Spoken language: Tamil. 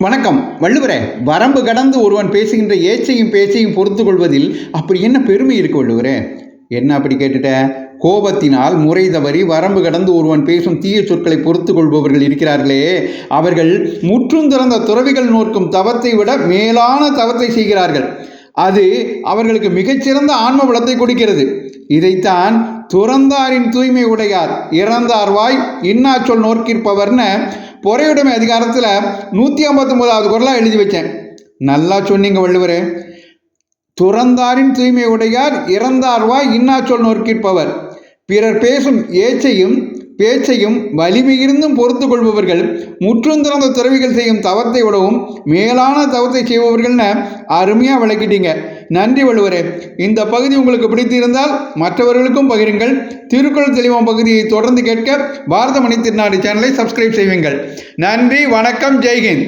வணக்கம். வள்ளுவரே வரம்பு கடந்து ஒருவன் பேசுகின்ற ஏச்சையும் பேச்சையும் பொறுத்து கொள்வதில் அப்படி என்ன பெருமை இருக்கு வள்ளுவரே? என்ன அப்படி கேட்டுட்ட? கோபத்தினால் முறை தவறி வரம்பு கடந்து ஒருவன் பேசும் தீய சொற்களை பொறுத்து கொள்பவர்கள் இருக்கிறார்களே. அவர்கள் முற்றும் திறந்த துறவிகள் நோக்கும் தவத்தை விட மேலான தவத்தை செய்கிறார்கள். அது அவர்களுக்கு மிகச்சிறந்த ஆன்ம வளத்தை கொடுக்கிறது. இதைத்தான் துறந்தாரின் தூய்மை உடையார். இறந்தார் வாய் இன்னாச்சொல் நோக்கிருப்பவர்னு பொறையுடைமை அதிகாரத்தில் நூற்றி ஐம்பத்தொம்போதாவது குரலாக எழுதி வச்சேன். நல்லா சொன்னீங்க வள்ளுவர். துறந்தாரின் தூய்மை உடையார் இறந்தார்வாய் இன்னாச்சொல் நோக்கிற்பவர் பிறர் பேசும் ஏச்சையும் பேச்சையும் வலிமையிருந்தும் பொறுத்து கொள்பவர்கள் முற்றும் திறந்த துறவிகள் செய்யும் தவத்தை விடவும் மேலான தவத்தை செய்பவர்கள்னு அருமையாக விளக்கிட்டீங்க. நன்றி வள்ளுவரே. இந்த பகுதி உங்களுக்கு பிடித்திருந்தால் மற்றவர்களுக்கும் பகிருங்கள். திருக்குறள் தெளிவம் பகுதியை தொடர்ந்து கேட்க பாரத மணி திருநாடு சேனலை சப்ஸ்கிரைப் செய்வீங்கள் நன்றி வணக்கம் ஜெய்ஹிந்த்.